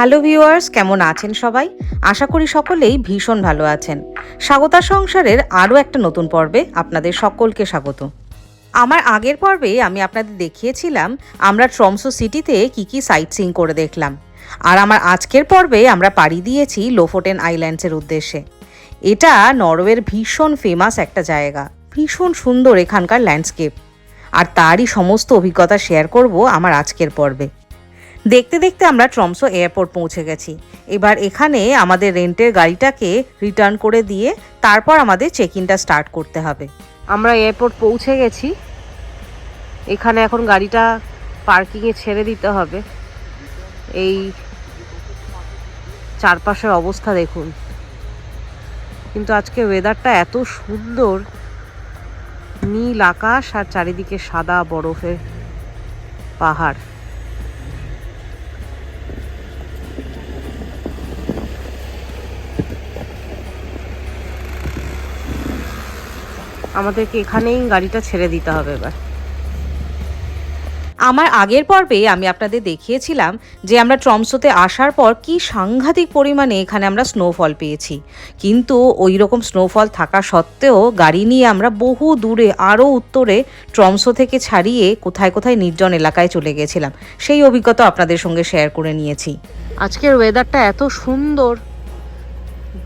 Hello viewers, কেমন আছেন সবাই? আশা করি সকলেই ভীষণ ভালো আছেন। স্বাগতা সংসারের আরও একটা নতুন পর্বে আপনাদের সকলকে স্বাগত। আমার আগের পর্বে আমি আপনাদের দেখিয়েছিলাম আমরা ট্রমসো সিটিতে কি কি সাইট সিং করে দেখলাম। আর আমার আজকের পর্বে আমরা পাড়ি দিয়েছি লোফোটেন আইল্যান্ডসের উদ্দেশ্যে। এটা নরওয়ের ভীষণ ফেমাস একটা জায়গা। ভীষণ সুন্দর এখানকার ল্যান্ডস্কেপ। আর তারই সমস্ত অভিজ্ঞতা শেয়ার করব আমার আজকের পর্বে। দেখতে দেখতে আমরা ট্রমসো এয়ারপোর্ট পৌঁছে গেছি। এবার এখানে আমাদের রেন্টের গাড়িটাকে রিটার্ন করে দিয়ে তারপর আমাদের চেক ইনটা স্টার্ট করতে হবে। আমরা এয়ারপোর্ট পৌঁছে গেছি। এখানে এখন গাড়িটা পার্কিংয়ে ছেড়ে দিতে হবে। এই চারপাশের অবস্থা দেখুন। কিন্তু আজকে ওয়েদারটা এত সুন্দর। নীল আকাশ আর চারিদিকে সাদা বরফের পাহাড়। আমাদেরকে এখানেই গাড়িটা ছেড়ে দিতে হবে এবার। আমার আগের পর্বে আমি আপনাদের দেখিয়েছিলাম যে আমরা ট্রমসোতে আসার পর কি সাংঘাতিক পরিমাণে এখানে আমরা স্নোফল পেয়েছি। কিন্তু ওই রকম স্নোফল থাকা সত্ত্বেও গাড়ি নিয়ে আমরা বহু দূরে আরও উত্তরে ট্রমসো থেকে ছাড়িয়ে কোথায় কোথায় নির্জন এলাকায় চলে গেছিলাম সেই অভিজ্ঞতা আপনাদের সঙ্গে শেয়ার করে নিয়েছি। আজকের ওয়েদারটা এত সুন্দর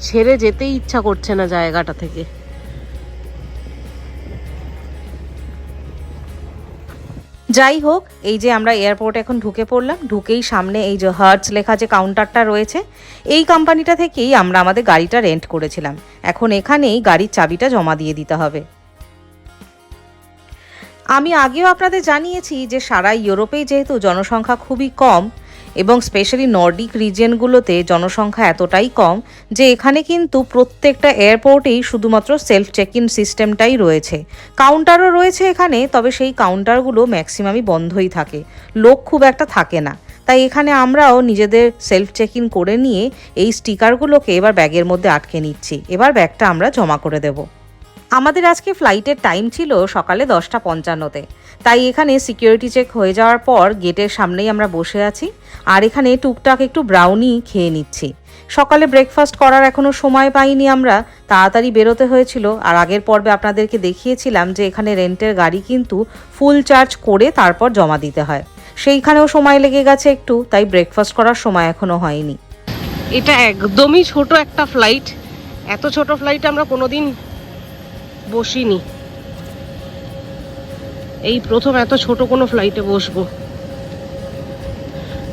ছেড়ে যেতেই ইচ্ছা করছে না জায়গাটা থেকে। যাই হোক, এই যে আমরা এয়ারপোর্টে এখন ঢুকে পড়লাম, ঢুকেই সামনে এই যে হার্টস লেখা যে কাউন্টারটা রয়েছে, এই কোম্পানিটা থেকেই আমরা আমাদের গাড়িটা রেন্ট করেছিলাম। এখন এখানেই গাড়ির চাবিটা জমা দিয়ে দিতে হবে। আমি আগেও আপনাদের জানিয়েছি যে সারা ইউরোপেই যেহেতু জনসংখ্যা খুবই কম এবং স্পেশালি নর্ডিক রিজিয়নগুলোতে জনসংখ্যা এতটাই কম যে এখানে কিন্তু প্রত্যেকটা এয়ারপোর্টেই শুধুমাত্র সেলফ চেক ইন সিস্টেমটাই রয়েছে। কাউন্টারও রয়েছে এখানে, তবে সেই কাউন্টারগুলো ম্যাক্সিমামই বন্ধই থাকে। লোক খুব একটা থাকে না। তাই এখানে আমরাও নিজেদের সেলফ চেক ইন করে নিয়ে এই স্টিকারগুলোকে এবার ব্যাগের মধ্যে আটকে নিচ্ছি। এবার ব্যাগটা আমরা জমা করে দেবো। আমাদের আজকে ফ্লাইটের টাইম ছিল সকালে দশটা পঞ্চান্নতে। তাই এখানে সিকিউরিটি চেক হয়ে যাওয়ার পর গেটের সামনেই আমরা বসে আছি আর এখানে টুকটাক একটু ব্রাউনি খেয়ে নিচ্ছি। সকালে ব্রেকফাস্ট করার এখনও সময় পাইনি আমরা, তাড়াতাড়ি বেরোতে হয়েছিল। আর আগের পর্বে আপনাদেরকে দেখিয়েছিলাম যে এখানে রেন্টের গাড়ি কিন্তু ফুল চার্জ করে তারপর জমা দিতে হয়। সেইখানেও সময় লেগে গেছে একটু, তাই ব্রেকফাস্ট করার সময় এখনও হয়নি। এটা একদমই ছোট একটা ফ্লাইট এত ছোট ফ্লাইট আমরা কোনোদিন বসিনি। এই প্রথম এত ছোট কোনো ফ্লাইটে বসবো।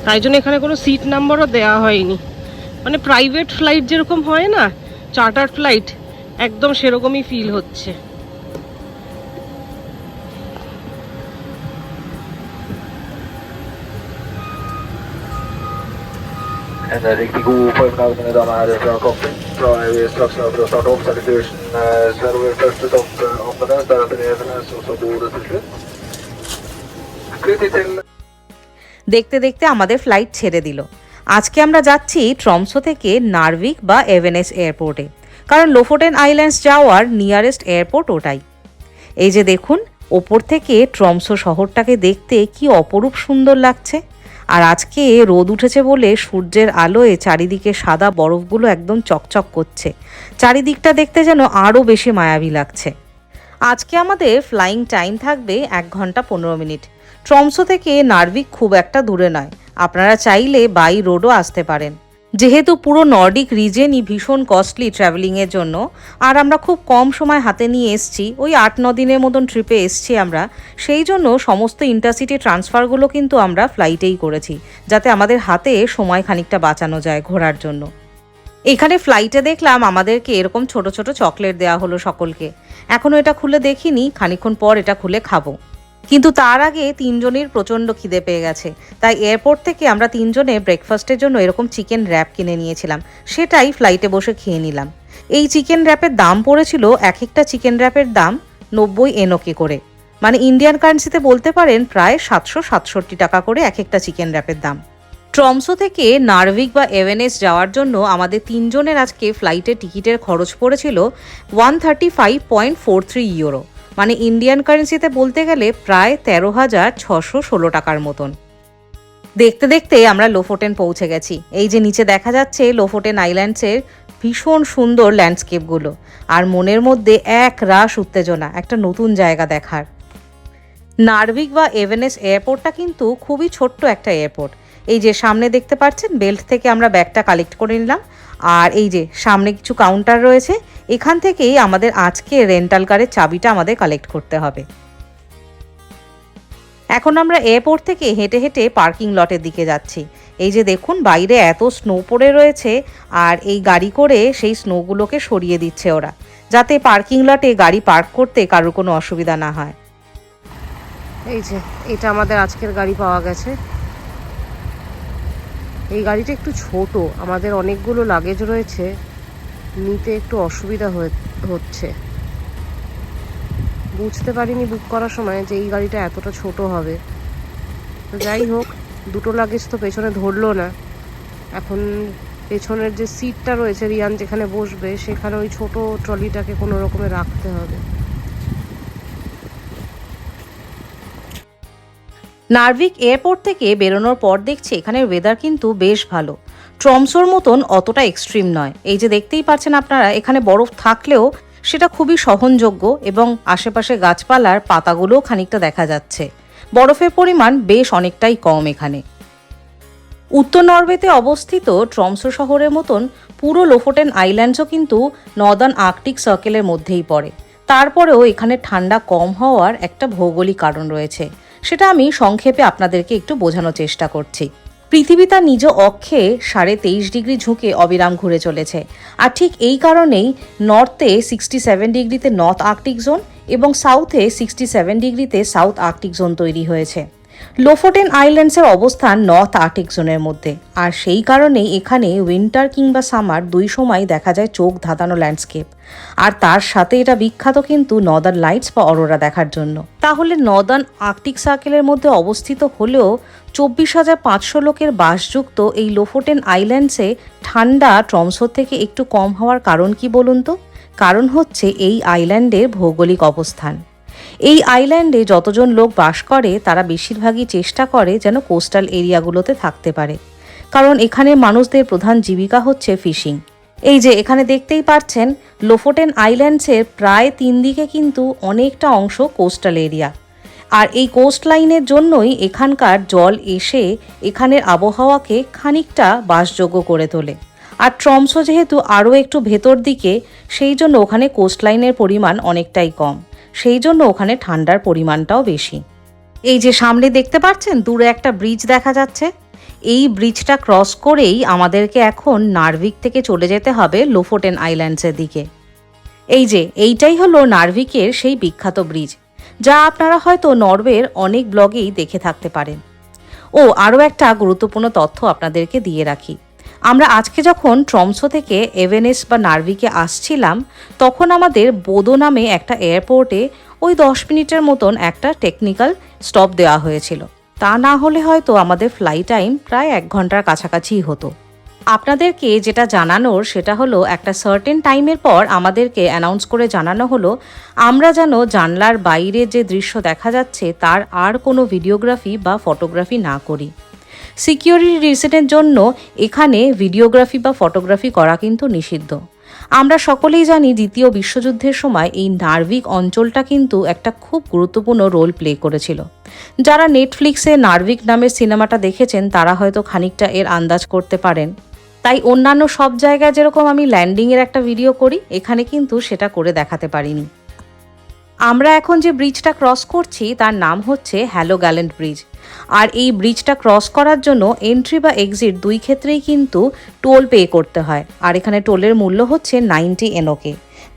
তাই জন্য এখানে কোনো সিট নাম্বারও দেওয়া হয়নি। মানে প্রাইভেট ফ্লাইট যেরকম হয় না চার্টার ফ্লাইট একদম সেরকমই ফিল হচ্ছে। En eh, riktigt god förmiddag mina damer och herrar från cockpit. Bra, vi är strax över att starta om certification. Sverige först ut om ambulans, därefter Evenes och så bordet till slut. Flytt till দেখতে দেখতে আমাদের flight ছেড়ে দিল আজকে আমরা যাচ্ছি Tromsø থেকে নার্ভিক বা এভেনেস এয়ারপোর্টে কারণ লোফোটেন আইল্যান্ডস যাওয়ার নিয়ারেস্ট এয়ারপোর্ট ওটাই এই যে দেখুন ওপর থেকে ট্রমসো শহরটাকে দেখতে কি অপরূপ সুন্দর লাগছে আর আজকে রোদ উঠেছে বলে সূর্যের আলোয় চারিদিকে সাদা বরফগুলো একদম চকচক করছে। চারিদিকটা দেখতে যেন আরও বেশি মায়াবী লাগছে। আজকে আমাদের ফ্লাইং টাইম থাকবে এক ঘণ্টা পনেরো মিনিট। ট্রমসো থেকে নার্ভিক খুব একটা দূরে নয়। আপনারা চাইলে বাই রোডও আসতে পারেন। যেহেতু পুরো নর্ডিক রিজেনই ভীষণ কস্টলি ট্রাভেলিংয়ের জন্য, আর আমরা খুব কম সময় হাতে নিয়ে এসছি, ওই আট, ন দিনের মতন ট্রিপে এসছি আমরা, সেই জন্য সমস্ত ইন্টারসিটি ট্রান্সফারগুলো কিন্তু আমরা ফ্লাইটেই করেছি, যাতে আমাদের হাতে সময় খানিকটা বাঁচানো যায় ঘোরার জন্য। এখানে ফ্লাইটে দেখলাম আমাদেরকে এরকম ছোট ছোট চকলেট দেওয়া হলো সকলকে। এখনও এটা খুলে দেখিনি, খানিকক্ষণ পর এটা খুলে খাব। কিন্তু তার আগে তিনজনের প্রচণ্ড খিদে পেয়ে গেছে। তাই এয়ারপোর্ট থেকে আমরা তিনজনে ব্রেকফাস্টের জন্য এরকম চিকেন র্যাপ কিনে নিয়েছিলাম। সেটাই ফ্লাইটে বসে খেয়ে নিলাম। এই চিকেন র্যাপের দাম পড়েছিল এক একটা চিকেন র্যাপের দাম নব্বই এনকে করে। মানে ইন্ডিয়ান কারেন্সিতে বলতে পারেন প্রায় সাতশো সাতষট্টি টাকা করে এক একটা চিকেন র্যাপের দাম। ট্রমসো থেকে নার্ভিক বা এভেনেস যাওয়ার জন্য আমাদের তিনজনের আজকে ফ্লাইটের টিকিটের খরচ পড়েছিল one thirty five point four three euro মানে ইন্ডিয়ান কারেন্সিতে বলতে গেলে প্রায় তেরো হাজার ছশো ষোলো টাকার মতন। দেখতে দেখতে আমরা লোফোটেন পৌঁছে গেছি। এই যে নিচে দেখা যাচ্ছে লোফোটেন আইল্যান্ডসের ভীষণ সুন্দর ল্যান্ডস্কেপগুলো আর মনের মধ্যে এক রাস উত্তেজনা, একটা নতুন জায়গা দেখার। নার্ভিক বা এভেনেস এয়ারপোর্টটা কিন্তু খুবই ছোট্ট একটা এয়ারপোর্ট। এই যে সামনে দেখতে পাচ্ছেন বেল্ট থেকে আমরা ব্যাগটা কালেক্ট করে নিলাম। আর এই যে সামনে কিছু কাউন্টার রয়েছে, এখান থেকেই আমাদের আজকে রেন্টাল কারের চাবিটা আমাদের কালেক্ট করতে হবে। এখন আমরা এয়ারপোর্ট থেকে হেঁটে হেঁটে পার্কিং লটের দিকে যাচ্ছি। এই যে দেখুন, বাইরে এত স্নো পড়ে রয়েছে আর এই গাড়ি করে সেই স্নোগুলোকে সরিয়ে দিচ্ছে ওরা, যাতে পার্কিং লটে গাড়ি পার্ক করতে কারোর কোনো অসুবিধা না হয়। এই যে, এটা আমাদের আজকের গাড়ি পাওয়া গেছে। এই গাড়িটা একটু ছোট, আমাদের অনেকগুলো লাগেজ রয়েছে, নিতে একটু অসুবিধা হচ্ছে। বুঝতে পারিনি বুক করার সময় যে এই গাড়িটা এতটা ছোট হবে। তো যাই হোক, দুটো লাগেজ তো পেছনে ধরলো না। এখন পেছনের যে সিটটা রয়েছে রিয়ান যেখানে বসবে, সেখানে ওই ছোট ট্রলিটাকে কোনো রকমে রাখতে হবে। নার্ভিক এয়ারপোর্ট থেকে বেরোনোর পর দেখছি এখানের ওয়েদার কিন্তু বেশ ভালো। ট্রমসোর মতন অতটা এক্সট্রিম নয়। এই যে দেখতেই পাচ্ছেন আপনারা, এখানে বরফ থাকলেও সেটা খুবই সহনযোগ্য এবং আশেপাশে গাছপালার পাতাগুলোও খানিকটা দেখা যাচ্ছে। বরফের পরিমাণ বেশ অনেকটাই কম এখানে। উত্তর নরওয়েতে অবস্থিত ট্রমসো শহরের মতন পুরো লোফোটেন আইল্যান্ডসও কিন্তু নর্দার্ন আর্কটিক সার্কেলের মধ্যেই পড়ে। তারপরেও এখানে ঠান্ডা কম হওয়ার একটা ভৌগোলিক কারণ রয়েছে। সেটা আমি সংক্ষেপে আপনাদেরকে একটু বোঝানোর চেষ্টা করছি। পৃথিবী তার নিজ অক্ষে সাড়ে তেইশ ডিগ্রি ঝুঁকে অবিরাম ঘুরে চলেছে। আর ঠিক এই কারণেই নর্থে সিক্সটি সেভেন ডিগ্রিতে নর্থ আর্কটিক জোন এবং সাউথে সিক্সটি সেভেন ডিগ্রিতে সাউথ আর্কটিক জোন তৈরি হয়েছে। লোফোটেন আইল্যান্ডসের অবস্থান নর্থ আর্কটিক জোনের মধ্যে। আর সেই কারণেই এখানে উইন্টার কিংবা সামার দুই সময় দেখা যায় চোখ ধাঁধানো ল্যান্ডস্কেপ। আর তার সাথে এটা বিখ্যাত কিন্তু নর্দার্ন লাইটস বা অরোরা দেখার জন্য। তাহলে নর্দার্ন আর্কটিক সার্কেলের মধ্যে অবস্থিত হলেও চব্বিশ হাজার পাঁচশো লোকের বাসযুক্ত এই লোফোটেন আইল্যান্ডসে ঠান্ডা ট্রমসোর থেকে একটু কম হওয়ার কারণ কি বলুন তো? কারণ হচ্ছে এই আইল্যান্ডের ভৌগোলিক অবস্থান। এই আইল্যান্ডে যতজন লোক বাস করে, তারা বেশিরভাগই চেষ্টা করে যেন কোস্টাল এরিয়াগুলোতে থাকতে পারে। কারণ এখানে মানুষদের প্রধান জীবিকা হচ্ছে ফিশিং এই যে, এখানে দেখতেই পাচ্ছেন লোফোটেন আইল্যান্ডসের প্রায় তিন দিকে কিন্তু অনেকটা অংশ কোস্টাল এরিয়া আর এই কোস্ট লাইনের জন্যই এখানকার জল এসে এখানের আবহাওয়াকে খানিকটা বাসযোগ্য করে তোলে। আর ট্রমসো যেহেতু আরও একটু ভেতর দিকে, সেই জন্য ওখানে কোস্ট লাইনের পরিমাণ অনেকটাই কম। সেই জন্য ওখানে ঠান্ডার পরিমাণটাও বেশি। এই যে সামনে দেখতে পাচ্ছেন, দূরে একটা ব্রিজ দেখা যাচ্ছে। এই ব্রিজটা ক্রস করেই আমাদেরকে এখন নার্ভিক থেকে চলে যেতে হবে লোফোটেন আইল্যান্ডসের দিকে। এই যে, এইটাই হলো নার্ভিকের সেই বিখ্যাত ব্রিজ যা আপনারা হয়তো নরওয়ের অনেক ব্লগেই দেখে থাকতে পারেন। ও, আরও একটা গুরুত্বপূর্ণ তথ্য আপনাদেরকে দিয়ে রাখি। আমরা আজকে যখন ট্রমসো থেকে এভেনেস বা নার্ভিকে আসছিলাম, তখন আমাদের বোদো নামে একটা এয়ারপোর্টে ওই দশ মিনিটের মতন একটা টেকনিক্যাল স্টপ দেওয়া হয়েছিল। তা না হলে হয়তো আমাদের ফ্লাই টাইম প্রায় এক ঘণ্টার কাছাকাছি হতো। আপনাদেরকে যেটা জানানোর, সেটা হলো একটা সার্টেন টাইমের পর আমাদেরকে অ্যানাউন্স করে জানানো হলো, আমরা যেন জানলার বাইরে যে দৃশ্য দেখা যাচ্ছে, তার আর কোনো ভিডিওগ্রাফি বা ফটোগ্রাফি না করি। সিকিউরিটি রিজনের জন্য এখানে ভিডিওগ্রাফি বা ফটোগ্রাফি করা কিন্তু নিষিদ্ধ। আমরা সকলেই জানি দ্বিতীয় বিশ্বযুদ্ধের সময় এই নার্ভিক অঞ্চলটা কিন্তু একটা খুব গুরুত্বপূর্ণ রোল প্লে করেছিল। যারা নেটফ্লিক্সে নার্ভিক নামের সিনেমাটা দেখেছেন, তারা হয়তো খানিকটা এর আন্দাজ করতে পারেন। তাই অন্যান্য সব জায়গায় যেরকম আমি ল্যান্ডিংয়ের একটা ভিডিও করি, এখানে কিন্তু সেটা করে দেখাতে পারিনি। আমরা এখন যে ব্রিজটা ক্রস করছি, তার নাম হচ্ছে হ্যালো গ্যালেন্ট ব্রিজ আর এই ব্রিজটা ক্রস করার জন্য এন্ট্রি বা এক্সিট দুই ক্ষেত্রেই কিন্তু টোল পে করতে হয়। আর এখানে টোলের মূল্য হচ্ছে নাইনটি এনওকে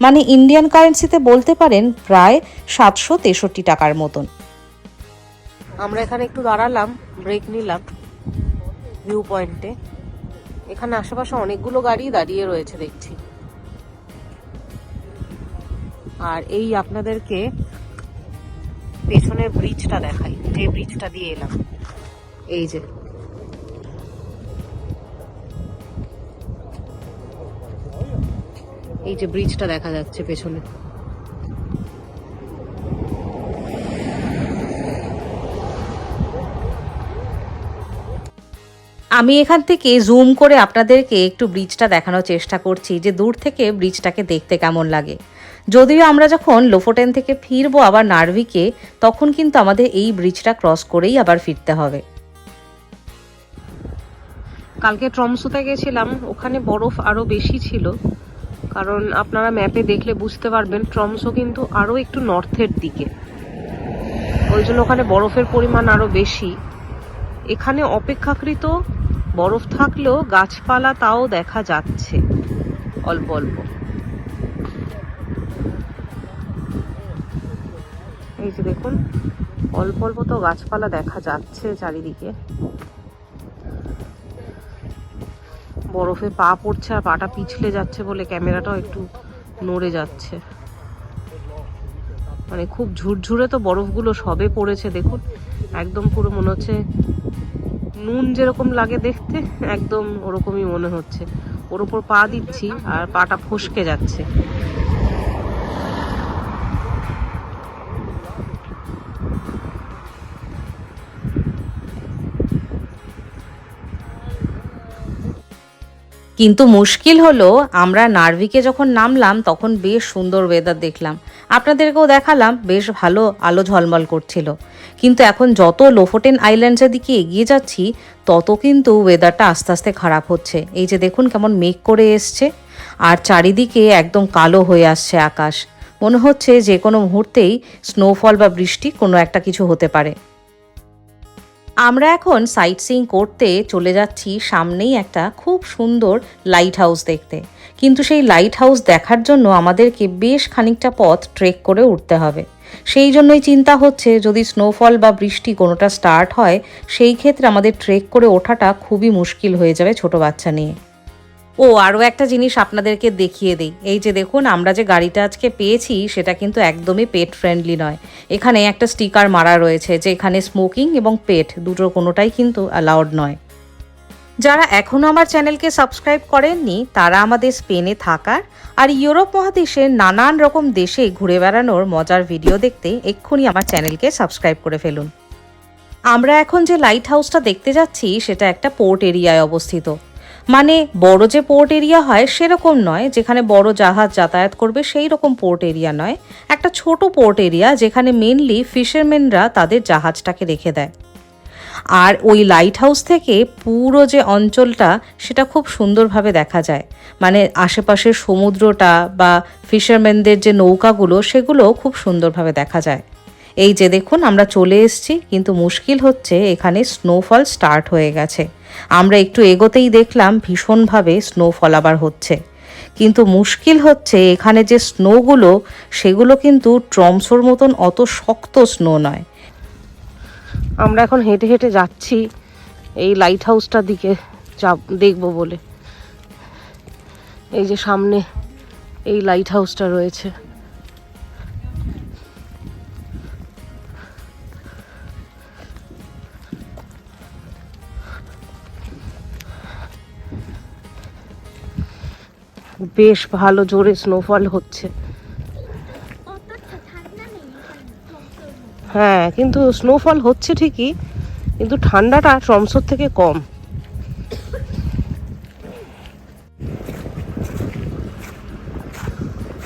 মানে ইন্ডিয়ান কারেন্সিতে বলতে পারেন প্রায় সাতশো তেষট্টি টাকার মতন। আমরা এখানে একটু দাঁড়ালাম ব্রেক নিলাম ভিউ পয়েন্টে এখানে আশেপাশে অনেকগুলো গাড়ি দাঁড়িয়ে রয়েছে, দেখছি। আর এই আপনাদেরকে পেছনের ব্রিজটা দেখাই, যে ব্রিজটা দিয়ে এলাম। এই যে। এই যে ব্রিজটা দেখা যাচ্ছে পেছনে। আমি এখান থেকে জুম করে আপনাদেরকে একটু ব্রিজটা দেখানোর চেষ্টা করছি, যে দূর থেকে ব্রিজটাকে দেখতে কেমন লাগে। যদিও আমরা যখন লোফোটেন থেকে ফিরবো আবার নার্ভিকে, তখন কিন্তু আমাদের এই ব্রিজটা ক্রস করেই আবার ফিরতে হবে। কালকে ট্রমসোতে গেছিলাম, ওখানে বরফ আরও বেশি ছিল। কারণ আপনারা ম্যাপে দেখলে বুঝতে পারবেন, ট্রমসো কিন্তু আরও একটু নর্থের দিকে। ওই জন্য ওখানে বরফের পরিমাণ আরও বেশি। এখানে অপেক্ষাকৃত বরফ থাকলেও গাছপালা তাও দেখা যাচ্ছে, অল্প অল্প। এই যে দেখুন, অল্প অল্প তো গাছপালা দেখা যাচ্ছে চারিদিকে। বরফে পা পড়ছে আর পাটা পিছলে যাচ্ছে বলে ক্যামেরাটাও একটু নড়ে যাচ্ছে। মানে খুব ঝুরঝুরে তো বরফগুলো সবে পড়েছে, দেখুন। একদম পুরো মনে হচ্ছে নুন যেরকম লাগে দেখতে, একদম ওরকমই মনে হচ্ছে। ওর ওপর পা দিচ্ছি আর পাটা ফসকে যাচ্ছে। কিন্তু মুশকিল হলো, আমরা নার্ভিকে যখন নামলাম, তখন বেশ সুন্দর ওয়েদার দেখলাম। আপনাদেরকেও দেখালাম, বেশ ভালো আলো ঝলমল করছিল। কিন্তু এখন যত লোফোটেন আইল্যান্ডসের দিকে এগিয়ে যাচ্ছি, তত কিন্তু ওয়েদারটা আস্তে আস্তে খারাপ হচ্ছে। এই যে দেখুন কেমন মেঘ করে এসছে, আর চারিদিকে একদম কালো হয়ে আসছে আকাশ। মনে হচ্ছে যে কোনো মুহূর্তেই স্নোফল বা বৃষ্টি কোনো একটা কিছু হতে পারে। আমরা এখন সাইট সিং করতে চলে যাচ্ছি সামনেই একটা খুব সুন্দর লাইট হাউস দেখতে। কিন্তু সেই লাইট হাউস দেখার জন্য আমাদেরকে বেশ খানিকটা পথ ট্রেক করে উঠতে হবে। সেই জন্যই চিন্তা হচ্ছে, যদি স্নোফল বা বৃষ্টি কোনোটা স্টার্ট হয়, সেই ক্ষেত্রে আমাদের ট্রেক করে ওঠাটা খুবই মুশকিল হয়ে যাবে ছোট বাচ্চা নিয়ে। ও, আরও একটা জিনিস আপনাদেরকে দেখিয়ে দিই। এই যে দেখুন, আমরা যে গাড়িটা আজকে পেয়েছি, সেটা কিন্তু একদমই পেট ফ্রেন্ডলি নয়। এখানে একটা স্টিকার মারা রয়েছে, যে এখানে স্মোকিং এবং পেট দুটোর কোনোটাই কিন্তু অ্যালাউড নয়। যারা এখনও আমার চ্যানেলকে সাবস্ক্রাইব করেননি, তারা আমাদের স্পেনে থাকার আর ইউরোপ মহাদেশের নানান রকম দেশে ঘুরে বেড়ানোর মজার ভিডিও দেখতে এক্ষুনি আমার চ্যানেলকে সাবস্ক্রাইব করে ফেলুন। আমরা এখন যে লাইট হাউসটা দেখতে যাচ্ছি, সেটা একটা পোর্ট এরিয়ায় অবস্থিত। মানে বড় যে পোর্ট এরিয়া হয় সেরকম নয়, যেখানে বড় জাহাজ যাতায়াত করবে সেই রকম পোর্ট এরিয়া নয়। একটা ছোট পোর্ট এরিয়া যেখানে মেনলি ফিশারম্যানরা তাদের জাহাজটাকে রেখে দেয়। আর ওই লাইট হাউস থেকে পুরো যে অঞ্চলটা, সেটা খুব সুন্দরভাবে দেখা যায়। মানে আশেপাশের সমুদ্রটা বা ফিশারম্যানদের যে নৌকাগুলো সেগুলো খুব সুন্দরভাবে দেখা যায়। এই যে দেখুন, আমরা চলে এসেছি, কিন্তু মুশকিল হচ্ছে এখানে স্নোফল স্টার্ট হয়ে গেছে। আমরা একটু এগোতেই দেখলাম ভীষণভাবে স্নোফল আবার হচ্ছে। কিন্তু মুশকিল হচ্ছে এখানে যে স্নোগুলো সেগুলো কিন্তু ট্রমসোর মতন অত শক্ত স্নো নয়। আমরা এখন হেঁটে হেঁটে যাচ্ছি, এই লাইট হাউসটার দিকে যাব, দেখব বলে। এই যে সামনে এই লাইট হাউসটা রয়েছে। বেশ ভালো জোরে স্নোফল হচ্ছে। হ্যাঁ কিন্তু স্নোফল হচ্ছে ঠিকই, কিন্তু ঠান্ডাটা ট্রমসোর থেকে কম।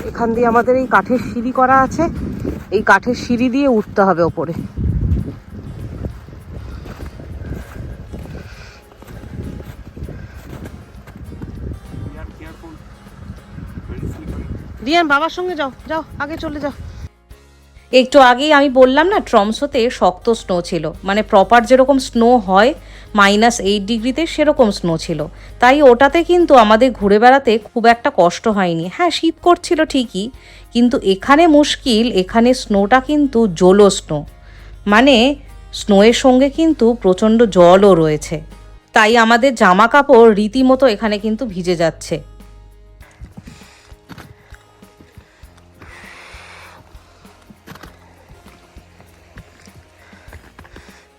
এখান দিয়ে আমাদের এই কাঠের সিঁড়ি করা আছে। এই কাঠের সিঁড়ি দিয়ে উঠতে হবে ওপরে। রিয়ান, বাবার সঙ্গে যাও যাও, আগে চলে যাও। একটু আগেই আমি বললাম না ট্রমসোতে শক্ত স্নো ছিল। মানে প্রপার যেরকম স্নো হয় মাইনাস এইট ডিগ্রিতে সেরকম স্নো ছিল। তাই ওটাতে কিন্তু আমাদের ঘুরে বেড়াতে খুব একটা কষ্ট হয়নি। হ্যাঁ শীত করছিল ঠিকই, কিন্তু এখানে মুশকিল, এখানে স্নোটা কিন্তু জলো স্নো মানে স্নোয়ের সঙ্গে কিন্তু প্রচণ্ড জলও রয়েছে। তাই আমাদের জামা কাপড় রীতিমতো এখানে কিন্তু ভিজে যাচ্ছে।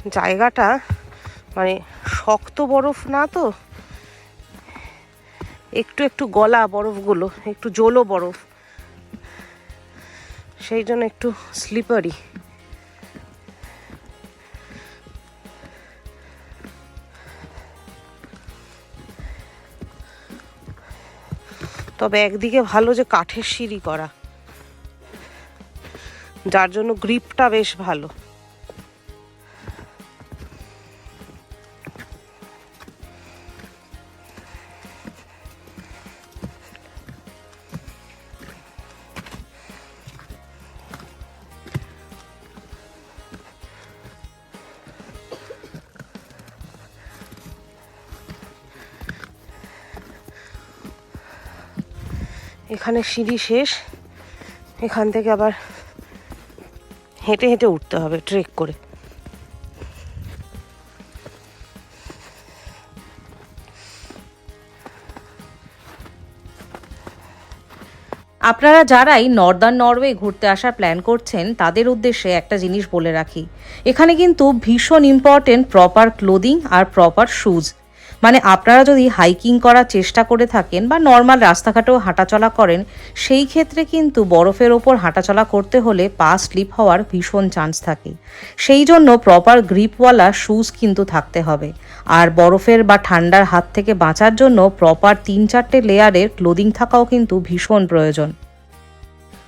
জায়গাটা মানে শক্ত বরফ না তো? একটু একটু গলা বরফগুলো, একটু জোলো বরফ। সেই জন্য একটু স্লিপারি তবে একদিকে ভালো যে কাঠের সিঁড়ি করা। যার জন্য গ্রিপটা বেশ ভালো। এখানে সিঁড়ি শেষ। এখান থেকে আবার হেঁটে হেঁটে উঠতে হবে ট্রেক করে। আপনারা যারাই নর্দার্ন নরওয়ে ঘুরতে আসার প্ল্যান করছেন, তাদের উদ্দেশ্যে একটা জিনিস বলে রাখি। এখানে কিন্তু ভীষণ ইম্পর্টেন্ট প্রপার ক্লোদিং আর প্রপার শুজ মানে আপনারা যদি হাইকিং করার চেষ্টা করে থাকেন বা নর্মাল রাস্তাঘাটেও হাঁটাচলা করেন, সেই ক্ষেত্রে কিন্তু বরফের ওপর হাঁটাচলা করতে হলে পা স্লিপ হওয়ার ভীষণ চান্স থাকে। সেই জন্য প্রপার গ্রিপওয়ালা শুজ কিন্তু থাকতে হবে। আর বরফের বা ঠান্ডার হাত থেকে বাঁচার জন্য প্রপার তিন চারটে লেয়ারের ক্লোদিং থাকাও কিন্তু ভীষণ প্রয়োজন।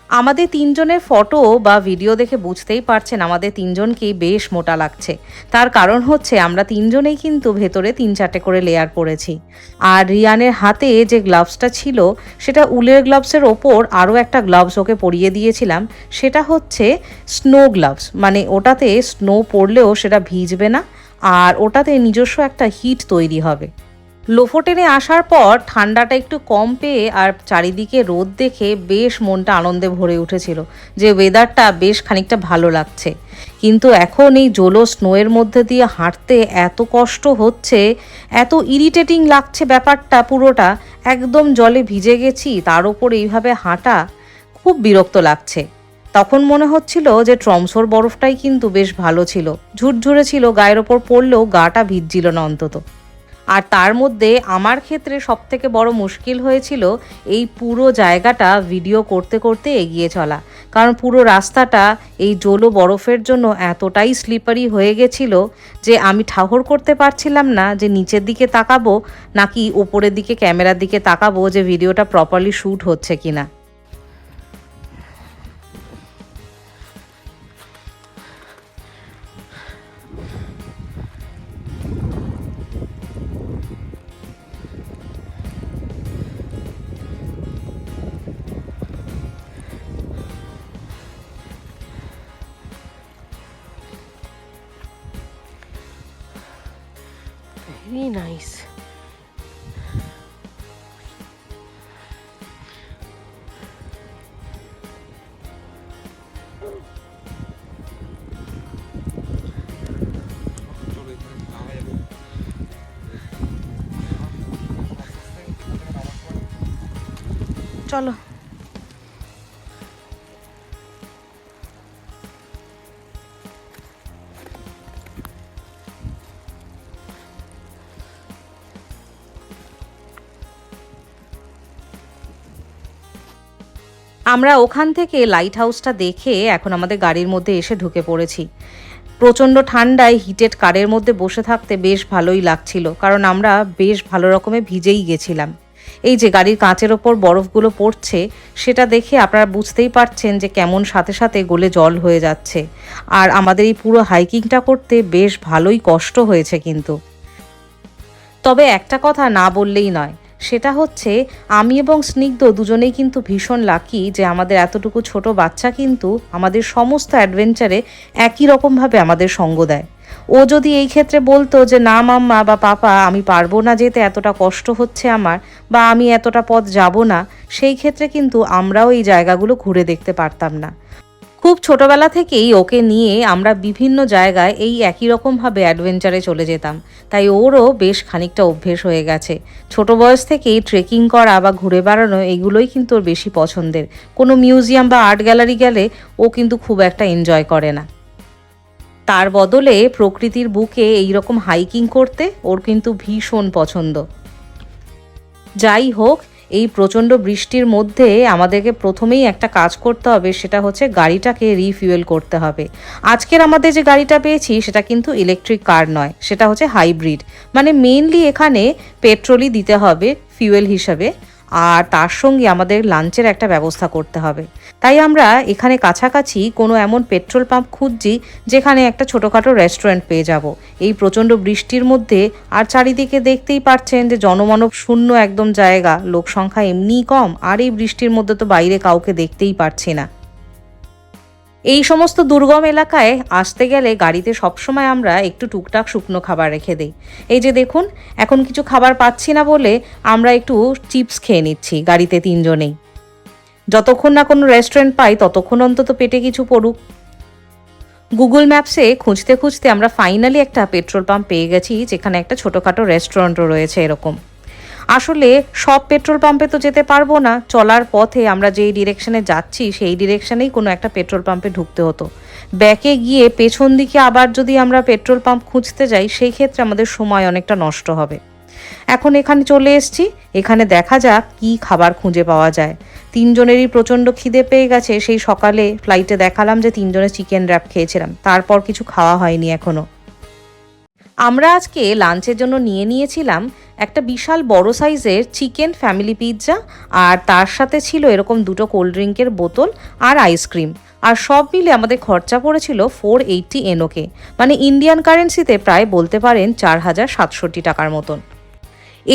আমাদের তিনজনের ফটো বা ভিডিও দেখে বুঝতেই পারছেন আমাদের তিনজনকেই বেশ মোটা লাগছে। তার কারণ হচ্ছে আমরা তিনজনেই কিন্তু ভেতরে তিন চারটে করে লেয়ার পরেছি। আর রিয়ানের হাতে যে গ্লাভসটা ছিল, সেটা উলের গ্লাভসের ওপর আরও একটা গ্লাভস ওকে পরিয়ে দিয়েছিলাম। সেটা হচ্ছে স্নো গ্লাভস মানে ওটাতে স্নো পড়লেও সেটা ভিজবে না, আর ওটাতে নিজস্ব একটা হিট তৈরি হবে। লোফোটেনে আসার পর ঠান্ডাটা একটু কম পেয়ে আর চারিদিকে রোদ দেখে বেশ মনটা আনন্দে ভরে উঠেছিল যে ওয়েদারটা বেশ খানিকটা ভালো লাগছে। কিন্তু এখন এই জোলো স্নোয়ের মধ্যে দিয়ে হাঁটতে এত কষ্ট হচ্ছে, এত ইরিটেটিং লাগছে ব্যাপারটা পুরোটা, একদম জলে ভিজে গেছি, তার ওপর এইভাবে হাঁটা খুব বিরক্ত লাগছে। তখন মনে হচ্ছিল যে ট্রমসোর বরফটাই কিন্তু বেশ ভালো ছিল। ঝুরঝুরে ছিল, গায়ের ওপর পড়লেও গাটা ভিজছিল না অন্তত। আর তার মধ্যে আমার ক্ষেত্রে সব থেকে বড় মুশকিল হয়েছিল এই পুরো জায়গাটা ভিডিও করতে করতে এগিয়ে চলা। কারণ পুরো রাস্তাটা এই জলো বরফের জন্য এতটাই স্লিপারি হয়ে গেছিল যে আমি ঠাহর করতে পারছিলাম না যে নিচের দিকে তাকাবো নাকি ওপরের দিকে, ক্যামেরার দিকে তাকাবো যে ভিডিওটা প্রপারলি শ্যুট হচ্ছে কিনা। ভেরি আমরা ওখান থেকে লাইট হাউসটা দেখে এখন আমাদের গাড়ির মধ্যে এসে ঢুকে পড়েছি। প্রচণ্ড ঠান্ডায় হিটেড কারের মধ্যে বসে থাকতে বেশ ভালোই লাগছিল, কারণ আমরা বেশ ভালো রকমের ভিজেই গেছিলাম। এই যে গাড়ির কাঁচের ওপর বরফগুলো পড়ছে, সেটা দেখে আপনারা বুঝতেই পারছেন যে কেমন সাথে সাথে গলে জল হয়ে যাচ্ছে। আর আমাদের এই পুরো হাইকিংটা করতে বেশ ভালোই কষ্ট হয়েছে কিন্তু। তবে একটা কথা না বললেই নয় সেটা হচ্ছে, আমি এবং স্নিগ্ধ দুজনেই কিন্তু ভীষণ লাকি যে আমাদের এতটুকু ছোট বাচ্চা কিন্তু আমাদের সমস্ত অ্যাডভেঞ্চারে একই রকমভাবে আমাদের সঙ্গ দেয়। ও যদি এই ক্ষেত্রে বলতো যে, না মাম্মা বা পাপা, আমি পারব না যেতে, এতটা কষ্ট হচ্ছে আমার বা আমি এতটা পথ যাব না, সেই ক্ষেত্রে কিন্তু আমরাও এই জায়গাগুলো ঘুরে দেখতে পারতাম না। খুব ছোটবেলা থেকেই ওকে নিয়ে আমরা বিভিন্ন জায়গায় এই একই রকমভাবে অ্যাডভেঞ্চারে চলে যেতাম। তাই ওরও বেশ খানিকটা অভ্যেস হয়ে গেছে। ছোট বয়স থেকেই ট্রেকিং করা বা ঘুরে বেড়ানো এগুলোই কিন্তু ওর বেশি পছন্দের। কোনো মিউজিয়াম বা আর্ট গ্যালারি গেলে ও কিন্তু খুব একটা এনজয় করে না। তার বদলে প্রকৃতির বুকে এইরকম হাইকিং করতে ওর কিন্তু ভীষণ পছন্দ। যাই হোক এই প্রচণ্ড বৃষ্টির মধ্যে আমাদেরকে প্রথমেই একটা কাজ করতে হবে, সেটা হচ্ছে গাড়িটাকে রিফিউয়েল করতে হবে। আজকের আমাদের যে গাড়িটা পেয়েছি, সেটা কিন্তু ইলেকট্রিক কার নয়, সেটা হচ্ছে হাইব্রিড মানে মেইনলি এখানে পেট্রোলই দিতে হবে ফিউয়েল হিসাবে। আর তার সঙ্গে আমাদের লাঞ্চের একটা ব্যবস্থা করতে হবে। তাই আমরা এখানে কাছাকাছি কোনো এমন পেট্রোল পাম্প খুঁজছি, যেখানে একটা ছোটোখাটো রেস্টুরেন্ট পেয়ে যাব। এই প্রচণ্ড বৃষ্টির মধ্যে আর চারিদিকে দেখতেই পারছেন যে জনমানব শূন্য একদম জায়গা। লোক সংখ্যা এমনিই কম, আর এই বৃষ্টির মধ্যে তো বাইরে কাউকে দেখতেই পারছি না। এই সমস্ত দুর্গম এলাকায় আসতে গেলে গাড়িতে সবসময় আমরা একটু টুকটাক শুকনো খাবার রেখে দিই। এই যে দেখুন, এখন কিছু খাবার পাচ্ছি না বলে আমরা একটু চিপস খেয়ে নিচ্ছি গাড়িতে তিনজনেই। যতক্ষণ না কোনো রেস্টুরেন্ট পাই, ততক্ষণ অন্তত পেটে কিছু পড়ুক। গুগল ম্যাপসে খুঁজতে খুঁজতে আমরা ফাইনালি একটা পেট্রোল পাম্প পেয়ে গেছি, যেখানে একটা ছোটোখাটো রেস্টুরেন্টও রয়েছে এরকম। আসলে সব পেট্রোল পাম্পে তো যেতে পারব না। চলার পথে আমরা যেই ডিরেকশনে যাচ্ছি, সেই ডিরেকশনেই কোনো একটা পেট্রোল পাম্পে ঢুকতে হতো। ব্যাকে গিয়ে পেছন দিকে আবার যদি আমরা পেট্রোল পাম্প খুঁজতে যাই, সেই ক্ষেত্রে আমাদের সময় অনেকটা নষ্ট হবে। এখন এখানে চলে এসেছি। এখানে দেখা যাক কি খাবার খুঁজে পাওয়া যায়। তিনজনেরই প্রচণ্ড খিদে পেয়ে গেছে। সেই সকালে ফ্লাইটে দেখালাম যে তিনজনে চিকেন র্যাপ খেয়েছিলাম। তারপর কিছু খাওয়া হয়নি এখনও। আমরা আজকে লাঞ্চের জন্য নিয়ে নিয়েছিলাম একটা বিশাল বড় সাইজের চিকেন ফ্যামিলি পিৎজা, আর তার সাথে ছিল এরকম দুটো কোল্ড ড্রিঙ্কের বোতল আর আইসক্রিম আর সব মিলে আমাদের খরচা পড়েছিল ফোর এইটটি এনোকে মানে ইন্ডিয়ান কারেন্সিতে প্রায় বলতে পারেন চার হাজার সাতষট্টি টাকার মতন।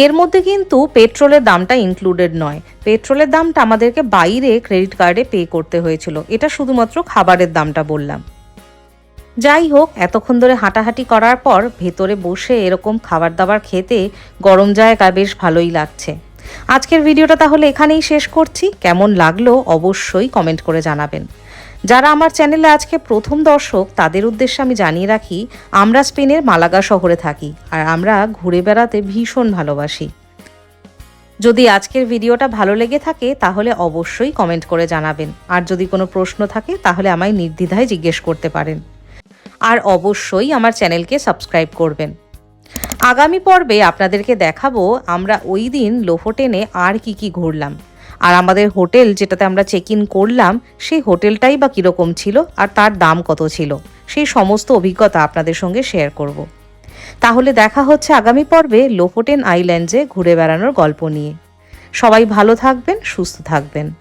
এর মধ্যে কিন্তু পেট্রোলের দামটা ইনক্লুডেড নয়। পেট্রোলের দামটা আমাদেরকে বাইরে ক্রেডিট কার্ডে পে করতে হয়েছিল। এটা শুধুমাত্র খাবারের দামটা বললাম। যাই হোক এতক্ষণ ধরে হাঁটাহাঁটি করার পর ভেতরে বসে এরকম খাবার দাবার খেতে গরম জায়গা বেশ ভালোই লাগছে। আজকের ভিডিওটা তাহলে এখানেই শেষ করছি। কেমন লাগল অবশ্যই কমেন্ট করে জানাবেন। যারা আমার চ্যানেলে আজকে প্রথম দর্শক, তাদের উদ্দেশ্যে আমি জানিয়ে রাখি, আমরা স্পেনের মালাগা শহরে থাকি আর আমরা ঘুরে বেড়াতে ভীষণ ভালোবাসি। যদি আজকের ভিডিওটা ভালো লেগে থাকে, তাহলে অবশ্যই কমেন্ট করে জানাবেন। আর যদি কোনো প্রশ্ন থাকে, তাহলে আমায় নির্দ্বিধায় জিজ্ঞেস করতে পারেন। আর অবশ্যই আমার চ্যানেলকে সাবস্ক্রাইব করবেন। আগামী পর্বে আপনাদেরকে দেখাবো আমরা ওই দিন লোফোটেনে আর কি কি ঘুরলাম। আর আমাদের হোটেল যেটাতে আমরা চেক ইন করলাম, সেই হোটেলটাই বা কীরকম ছিল আর তার দাম কত ছিল, সেই সমস্ত অভিজ্ঞতা আপনাদের সঙ্গে শেয়ার করব। তাহলে দেখা হচ্ছে আগামী পর্বে লোফোটেন আইল্যান্ডে ঘুরে বেড়ানোর গল্প নিয়ে। সবাই ভালো থাকবেন, সুস্থ থাকবেন।